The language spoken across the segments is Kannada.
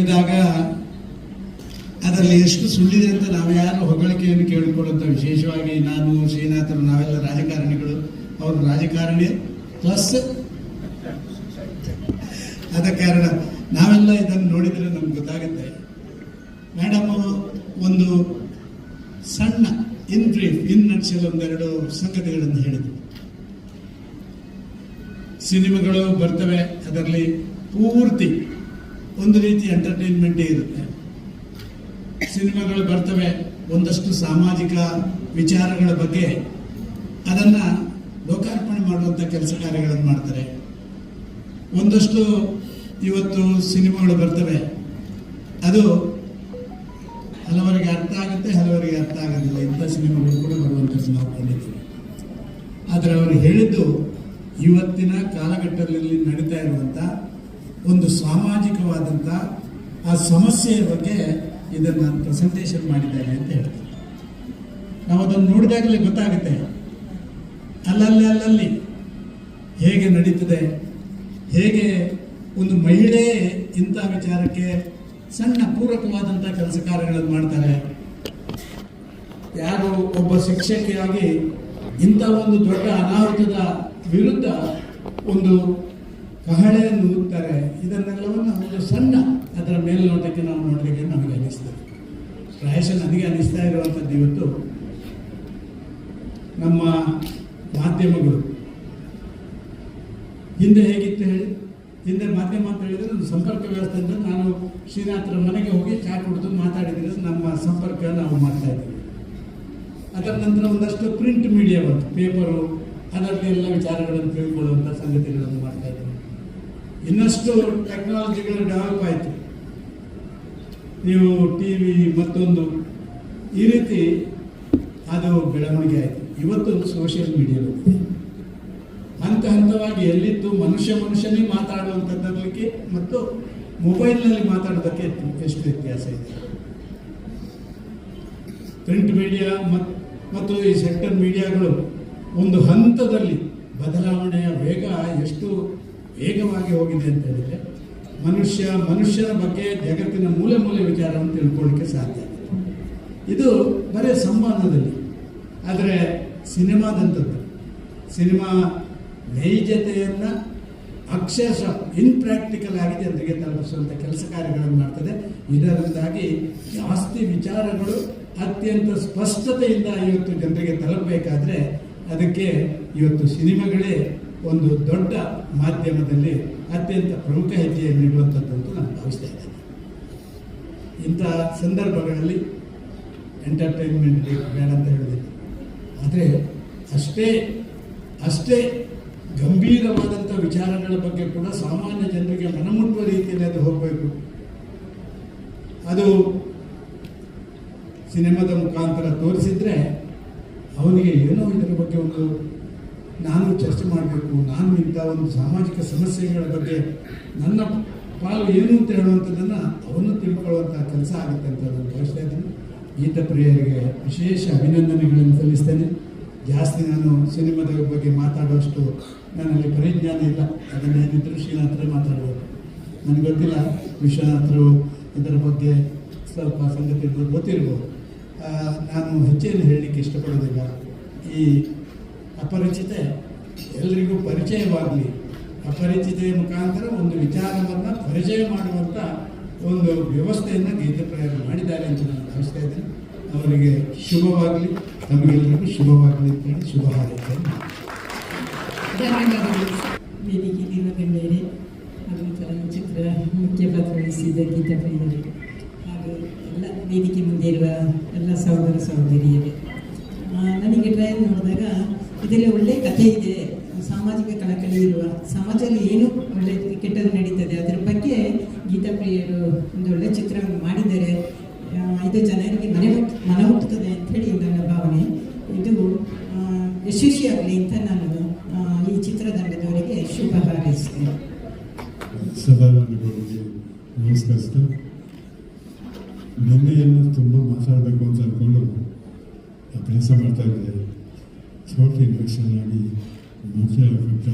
ಇದ್ದಾಗ ಅದರಲ್ಲಿ ಎಷ್ಟು ಸುಳ್ಳಿದೆ ಅಂತ ನಾವು ಯಾರು ಹೊಗಳಿಕೆಯನ್ನು ಕೇಳಿಕೊಳ್ಳುವಂಥ ವಿಶೇಷವಾಗಿ ನಾನು, ಶ್ರೀನಾಥರು, ನಾವೆಲ್ಲ ರಾಜಕಾರಣಿಗಳು. ಅವರು ರಾಜಕಾರಣಿ ಪ್ಲಸ್ ಆದ ಕಾರಣ ನಾವೆಲ್ಲ ಇದನ್ನು ನೋಡಿದರೆ ನಮ್ಗೆ ಗೊತ್ತಾಗುತ್ತೆ. ಮೇಡಮ್ ಒಂದು ಸಣ್ಣ ಇನ್ ಬ್ರೀಫ್ ಇನ್ ನಡ್ಸಲ್ ಒಂದೆರಡು ಸಂಗತಿಗಳನ್ನು ಹೇಳಿದರು. ಸಿನಿಮಾಗಳು ಬರ್ತವೆ, ಅದರಲ್ಲಿ ಪೂರ್ತಿ ಒಂದು ರೀತಿ ಎಂಟರ್ಟೈನ್ಮೆಂಟೇ ಇರುತ್ತೆ. ಸಿನಿಮಾಗಳು ಬರ್ತವೆ, ಒಂದಷ್ಟು ಸಾಮಾಜಿಕ ವಿಚಾರಗಳ ಬಗ್ಗೆ. ಅದನ್ನು ಲೋಕಾರ್ಪಣೆ ಮಾಡುವಂಥ ಕೆಲಸ ಕಾರ್ಯಗಳನ್ನು ಮಾಡ್ತಾರೆ. ಒಂದಷ್ಟು ಇವತ್ತು ಸಿನಿಮಾಗಳು ಬರ್ತವೆ. ಅದು ಹಲವರಿಗೆ ಅರ್ಥ ಆಗುತ್ತೆ, ಹಲವರಿಗೆ ಅರ್ಥ ಆಗೋದಿಲ್ಲ. ಇಂಥ ಸಿನಿಮಾಗಳು ಕೂಡ ಬರುವಂಥದ್ದು ನಾವು ಕಂಡಿದ್ದೀವಿ. ಆದರೆ ಅವರು ಹೇಳಿದ್ದು, ಇವತ್ತಿನ ಕಾಲಘಟ್ಟದಲ್ಲಿ ನಡೀತಾ ಇರುವಂಥ ಒಂದು ಸಾಮಾಜಿಕವಾದಂಥ ಆ ಸಮಸ್ಯೆಯ ಬಗ್ಗೆ ಇದನ್ನು ನಾನು ಪ್ರೆಸೆಂಟೇಷನ್ ಮಾಡಿದ್ದೇನೆ ಅಂತ ಹೇಳ್ತೀನಿ. ನಾವು ಅದನ್ನು ನೋಡಿದಾಗಲೇ ಗೊತ್ತಾಗುತ್ತೆ. ಅಲ್ಲಲ್ಲಿ ಅಲ್ಲಲ್ಲಿ ಹೇಗೆ ನಡೀತದೆ, ಹೇಗೆ ಒಂದು ಮಹಿಳೆ ಇಂಥ ವಿಚಾರಕ್ಕೆ ಸಣ್ಣ ಪೂರಕವಾದಂಥ ಕೆಲಸ ಕಾರ್ಯಗಳನ್ನು ಮಾಡ್ತಾರೆ. ಯಾರು ಒಬ್ಬ ಶಿಕ್ಷಕಿಯಾಗಿ ಇಂಥ ಒಂದು ದೊಡ್ಡ ಅನಾಹುತದ ವಿರುದ್ಧ ಒಂದು ಕಹಳೆಯನ್ನು ಊದ್ತಾರೆ ಇದನ್ನೆಲ್ಲವನ್ನು ಒಂದು ಸಣ್ಣ ಅದರ ಮೇಲ್ನೋಟಕ್ಕೆ ನಾವು ನೋಡಲಿಕ್ಕೆ ನಮಗೆ ಅನಿಸ್ತದೆ ಪ್ರಾಯಶಃ ನನಗೆ ಅನಿಸ್ತಾ ಇರುವಂಥದ್ದು ಇವತ್ತು ನಮ್ಮ ಮಾಧ್ಯಮಗಳು. ಹಿಂದೆ ಹೇಗಿತ್ತು ಹೇಳಿ? ಹಿಂದೆ ಮಾಧ್ಯಮ ಅಂತ ಹೇಳಿದರೆ ಒಂದು ಸಂಪರ್ಕ ವ್ಯವಸ್ಥೆ ಅಂದರೆ ನಾನು ಶ್ರೀನಾಥರ ಮನೆಗೆ ಹೋಗಿ ಚಾ ಕುಡಿದು ಮಾತಾಡಿದರೆ ನಮ್ಮ ಸಂಪರ್ಕ ನಾವು ಮಾಡ್ತಾ ಇದ್ದೀವಿ. ಅದರ ನಂತರ ಒಂದಷ್ಟು ಪ್ರಿಂಟ್ ಮೀಡಿಯಾ ಬಂತು. ಪೇಪರು, ಅದರಲ್ಲಿ ಎಲ್ಲ ವಿಚಾರಗಳನ್ನು ತಿಳ್ಕೊಳ್ಳುವಂಥ ಸಂಗತಿಗಳನ್ನು ಮಾಡ್ತಾ ಇದ್ದೀವಿ. ಇನ್ನಷ್ಟು ಟೆಕ್ನಾಲಜಿಗಳು ಡೆವಲಪ್ ಆಯಿತು. ನೀವು ಟಿ ವಿ ಮತ್ತೊಂದು, ಈ ರೀತಿ ಅದು ಬೆಳವಣಿಗೆ ಆಯಿತು. ಇವತ್ತು ಸೋಷಿಯಲ್ ಮೀಡಿಯಾ ಬಂದಿದೆ ಹಂತ ಹಂತವಾಗಿ ಎಲ್ಲಿದ್ದು ಮನುಷ್ಯ ಮನುಷ್ಯನೇ ಮಾತಾಡುವಂಥದ್ದಕ್ಕೆ ಮತ್ತು ಮೊಬೈಲ್ನಲ್ಲಿ ಮಾತಾಡೋದಕ್ಕೆ ಎಷ್ಟು ವ್ಯತ್ಯಾಸ ಇದೆ? ಪ್ರಿಂಟ್ ಮೀಡಿಯಾ ಮತ್ತು ಈ ಸೆಕ್ಟರ್ ಮೀಡಿಯಾಗಳು ಒಂದು ಹಂತದಲ್ಲಿ ಬದಲಾವಣೆಯ ವೇಗ ಎಷ್ಟು ವೇಗವಾಗಿ ಹೋಗಿದೆ ಅಂತ ಹೇಳಿದರೆ, ಮನುಷ್ಯ, ಮನುಷ್ಯನ ಬಗ್ಗೆ ಜಗತ್ತಿನ ಮೂಲೆ ಮೂಲೆ ವಿಚಾರವನ್ನು ತಿಳ್ಕೊಳ್ಳಿಕ್ಕೆ ಸಾಧ್ಯ ಇದು ಬರೀ ಸಂವಾದದಲ್ಲಿ ಆದರೆ ಸಿನಿಮಾದಂಥದ್ದು, ಸಿನಿಮಾ ನೈಜತೆಯನ್ನು ಅಕ್ಷರಶಃ ಇನ್ಪ್ರಾಕ್ಟಿಕಲ್ ಆಗಿ ಜನರಿಗೆ ತಲುಪಿಸುವಂಥ ಕೆಲಸ ಕಾರ್ಯಗಳನ್ನು ಮಾಡ್ತದೆ. ಇದರಿಂದಾಗಿ ಜಾಸ್ತಿ ವಿಚಾರಗಳು ಅತ್ಯಂತ ಸ್ಪಷ್ಟತೆಯಿಂದ ಇವತ್ತು ಜನರಿಗೆ ತಲುಪಬೇಕಾದ್ರೆ ಅದಕ್ಕೆ ಇವತ್ತು ಸಿನಿಮಾಗಳೇ ಒಂದು ದೊಡ್ಡ ಮಾಧ್ಯಮದಲ್ಲಿ ಅತ್ಯಂತ ಪ್ರಮುಖ ಹೆಜ್ಜೆಯನ್ನು ಇಡುವಂಥದ್ದಂತೂ ನಾನು ಭಾವಿಸ್ತಾ ಇದ್ದೇನೆ. ಇಂಥ ಸಂದರ್ಭಗಳಲ್ಲಿ ಎಂಟರ್ಟೈನ್ಮೆಂಟ್ ಬೇಡ ಅಂತ ಹೇಳಿದೆ ಆದರೆ ಅಷ್ಟೇ ಅಷ್ಟೇ ಗಂಭೀರವಾದಂಥ ವಿಚಾರಗಳ ಬಗ್ಗೆ ಕೂಡ ಸಾಮಾನ್ಯ ಜನರಿಗೆ ಮನಮುಟ್ಟುವ ರೀತಿಯಲ್ಲಿ ಅದು ಹೋಗಬೇಕು. ಅದು ಸಿನಿಮಾದ ಮುಖಾಂತರ ತೋರಿಸಿದ್ರೆ ಅವನಿಗೆ ಏನೋ ಇದರ ಬಗ್ಗೆ ಒಂದು ನಾನು ಚರ್ಚೆ ಮಾಡಬೇಕು, ನಾನು ಇಂಥ ಒಂದು ಸಾಮಾಜಿಕ ಸಮಸ್ಯೆಗಳ ಬಗ್ಗೆ ನನ್ನ ಪಾಲು ಏನು ಅಂತ ಹೇಳುವಂಥದ್ದನ್ನು ಅವನ್ನು ತಿಳ್ಕೊಳ್ಳುವಂಥ ಕೆಲಸ ಆಗುತ್ತೆ ಅಂತ ನಾನು ಭಾವಿಸ್ತಾ ಇದ್ದೀನಿ. ಗೀತ ಪ್ರಿಯರಿಗೆ ವಿಶೇಷ ಅಭಿನಂದನೆಗಳನ್ನು ಸಲ್ಲಿಸ್ತೇನೆ. ಜಾಸ್ತಿ ನಾನು ಸಿನಿಮಾದ ಬಗ್ಗೆ ಮಾತಾಡುವಷ್ಟು ನನ್ನಲ್ಲಿ ಪರಿಜ್ಞಾನ ಇಲ್ಲ. ಅದನ್ನೇನಿದ್ರು ಶ್ರೀನಾಥರೇ ಮಾತಾಡಬೇಕು. ನನಗೆ ಗೊತ್ತಿಲ್ಲ, ವಿಶ್ವನಾಥರು ಇದರ ಬಗ್ಗೆ ಸ್ವಲ್ಪ ಸಂಗತಿಗಳು ಗೊತ್ತಿರ್ಬೋದು. ನಾನು ಹೆಚ್ಚೇನು ಹೇಳಲಿಕ್ಕೆ ಇಷ್ಟಪಡೋದಿಲ್ಲ ಈ ಅಪರಿಚಿತೆ. ಎಲ್ರಿಗೂ ಪರಿಚಯವಾಗಲಿ. ಅಪರಿಚಿತೆಯ ಮುಖಾಂತರ ಒಂದು ವಿಚಾರವನ್ನು ಪರಿಚಯ ಮಾಡುವಂಥ ಒಂದು ವ್ಯವಸ್ಥೆಯನ್ನು ಗೀತೆ ಪ್ರಯಾಣ ಮಾಡಿದ್ದಾರೆ ಅಂತ ನಾನು ಭಾವಿಸ್ತಾ ಇದ್ದೇನೆ. ಅವರಿಗೆ ಶುಭವಾಗಲಿ. ನಮಗೆಲ್ಲರಿಗೂ ಶುಭವಾಗಲಿ ಅಂತ ಹೇಳಿ ಶುಭ ಹಾರೈಸ್ತೇನೆ ಧನ್ಯವಾದಗಳು. ವೇದಿಕೆಗಿರುವ ಗಣ್ಯರೇ ಹಾಗೂ ಮುಖ್ಯ ಪಾತ್ರ ವಹಿಸಿದ ಗೀತಾ ಹಾಗೂ ಎಲ್ಲ ವೇದಿಕೆ ಮುಂದೆ ಇರುವ ಎಲ್ಲ ಸಹೋದರ ಸಹೋದರಿಯರೇ. ನನಗೆ ಟ್ರಯಲ್ ನೋಡಿದಾಗ ಇದರಲ್ಲಿ ಒಳ್ಳೆ ಕಥೆ ಇದೆ. ಸಾಮಾಜಿಕ ಕಳಕಳಿ ಇರುವ ಸಮಾಜದಲ್ಲಿ ಏನು ಒಳ್ಳೆ ಕೆಟ್ಟದ್ದು ನಡೀತದೆ, ಅದರ ಬಗ್ಗೆ ಗೀತಾ ಪ್ರಿಯರು ಒಂದು ಒಳ್ಳೆ ಚಿತ್ರವನ್ನು ಮಾಡಿದ್ದಾರೆ. ಇದು ಜನರಿಗೆ ಮನೆ ಮನ ಅಂತ ಹೇಳಿ ನನ್ನ ಭಾವನೆ. ಇದು ಯಶಸ್ವಿಯಾಗಲಿ ಅಂತ ನಾನು ಈ ಚಿತ್ರತಂಡದವರಿಗೆ ಶುಭ ಹಾರೈಸ್ತೇನೆ ನಮಸ್ಕರಿಸ್ತಾ ನಿನ್ನೆಯನ್ನು ತುಂಬ ಮಾತಾಡಬೇಕು ಅಂತ ಅಂದ್ಕೊಂಡು ಅಭ್ಯಾಸ ಮಾಡ್ತಾ ಇದ್ದೆ. ಥ್ರೋಟ್ ಇನ್ಫೆಕ್ಷನ್ ಆಗಿ ಮುಖ್ಯ ಅಫೆಕ್ಟ್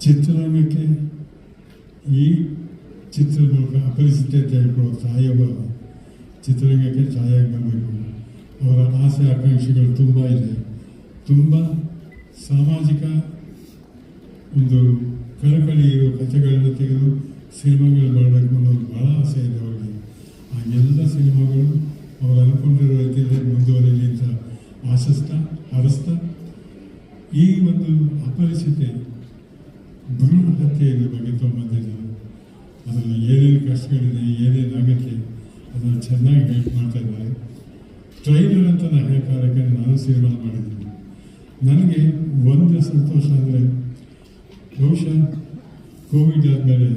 ಚಿತ್ರರಂಗಕ್ಕೆ ಈ ಚಿತ್ರದ ಮೂಲಕ ಅಪರಿಚಿತ ಅಂತ ತಾಯಿಯೊಬ್ಬ ಚಿತ್ರರಂಗಕ್ಕೆ ಛಾಯಾಗಿ ಬರಬೇಕು ಅವರ ಆಸೆ, ಆಕಾಂಕ್ಷೆಗಳು ತುಂಬ ಇದೆ. ತುಂಬ ಸಾಮಾಜಿಕ ಒಂದು ಕಳಕಳಿ ಇರುವ ಕಥೆಗಳನ್ನ ತೆಗೆದು ಸಿನಿಮಾಗಳು ಮಾಡಬೇಕು ಅನ್ನೋದು ಭಾಳ ಆಸೆ ಇದೆ ಅವರಿಗೆ. ಆ ಎಲ್ಲ ಸಿನಿಮಾಗಳು ಅವರು ಅನ್ಕೊಂಡಿರೋ ರೀತಿಯಲ್ಲಿ ಮುಂದುವರಿಯಲಿ ಅಂತ ಆಶಿಸ್ತಾ ಹಾರಸ್ತಾ ಈ ಒಂದು ಅಪರಿಚಿತೆ ಭ್ರೂಣ ಹತ್ಯೆಯನ್ನು ಬಗ್ಗೆ ತೊಗೊಂಬಂದಿದ್ದಾರೆ ಅದರಲ್ಲಿ ಏನೇನು ಕಷ್ಟಗಳಿದೆ ಏನೇನಾಗುತ್ತೆ ಅದನ್ನು ಚೆನ್ನಾಗಿ ಗೈಡ್ ಮಾಡ್ತಾ ಇದ್ದಾರೆ. ಟ್ರೈಲರ್ ಅಂತ ನಾನು ಹೇಳೋಕ್ಕಾಗಕ್ಕೆ ನಾನು ಸಿನಿಮಾ ಮಾಡಿದ್ದೀನಿ. ನನಗೆ ಒಂದು ಸಂತೋಷ ಅಂದರೆ ಬಹುಶಃ ಕೋವಿಡ್ ಆದಮೇಲೆ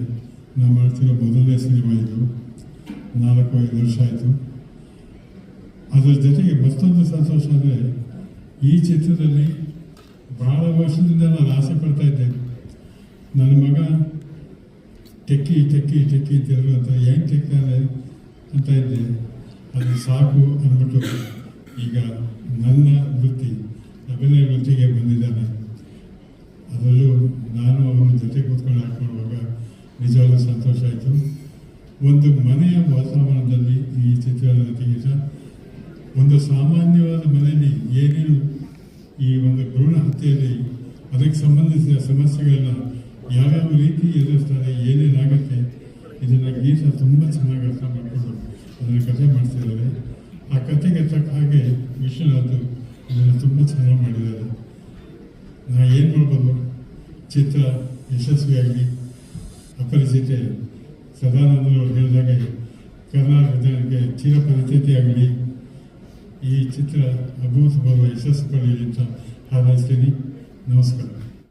ನಾನು ಮಾಡ್ತಿರೋ ಮೊದಲನೇ ಸಿನಿಮಾ ಇದು. ನಾಲ್ಕು ಐದು ವರ್ಷ ಆಯಿತು. ಅದರ ಜೊತೆಗೆ ಮತ್ತೊಂದು ಸಂತೋಷ ಅಂದರೆ ಈ ಚಿತ್ರದಲ್ಲಿ ಭಾಳ ವರ್ಷದಿಂದ ನಾನು ಆಸೆ ಪಡ್ತಾ ಇದ್ದೆ. ನನ್ನ ಮಗ ಟೆಕ್ಕಿ ಟೆಕ್ಕಿ ಟೆಕ್ಕಿ ಅಂತ ಅಂತ, ಹೆಂಗೆ ಟೆಕ್ತಾನೆ ಅಂತ ಇದ್ದೆ. ಅದು ಸಾಕು ಅಂದ್ಬಿಟ್ಟು ಈಗ ನನ್ನ ವೃತ್ತಿ ಅಭಿನಯ ವೃತ್ತಿಗೆ ಬಂದಿದ್ದಾನೆ. ಅದರಲ್ಲೂ ನಾನು ಅವನ ಜೊತೆ ಕೂತ್ಕೊಂಡು ಹಾಕ್ಕೊಳ್ಳುವಾಗ ನಿಜವಾಗ್ಲೂ ಸಂತೋಷ ಆಯಿತು. ಒಂದು ಮನೆಯ ವಾತಾವರಣದಲ್ಲಿ ಈ ಚಿತ್ರವನ್ನು ತೆಗೆದ ಒಂದು ಸಾಮಾನ್ಯವಾದ ಮನೆಯಲ್ಲಿ ಏನೇನು ಈ ಒಂದು ಭ್ರೂಣ ಹತ್ಯೆಯಲ್ಲಿ, ಅದಕ್ಕೆ ಸಂಬಂಧಿಸಿದ ಸಮಸ್ಯೆಗಳನ್ನ ಯಾವ್ಯಾವ ರೀತಿ ಎದುರಿಸ್ತಾರೆ ಏನೇನಾಗುತ್ತೆ ಇದನ್ನು ಗೀತ ತುಂಬ ಚೆನ್ನಾಗಿ ಅರ್ಥ ಮಾಡಿಕೊಂಡು ಅದನ್ನು ಕಥೆ ಮಾಡ್ತಿದ್ದಾರೆ. ಆ ಕಥೆಗೆ ತಕ್ಕ ಹಾಗೆ ವಿಶ್ವನಾಥ್ ಇದನ್ನು ತುಂಬ ಚೆನ್ನಾಗಿ ಮಾಡಿದ್ದಾರೆ. ನಾ ಏನು ಮಾಡ್ಬೋದು? ಚಿತ್ರ ಯಶಸ್ವಿಯಾಗಿ ಅಪರಿಚಿತೆ ಸದಾನಂದರವರು ಹೇಳಿದಾಗ ಜನಕ್ಕೆ ಚಿರಪರಿಚಿತಿಯಾಗಲಿ. ಈ ಚಿತ್ರ ಅಭೂತಪೂರ್ವ ಯಶಸ್ಸು ಪಡೆಯಲಿ ಅಂತ ಹಾರೈಸ್ತೀನಿ. ನಮಸ್ಕಾರ.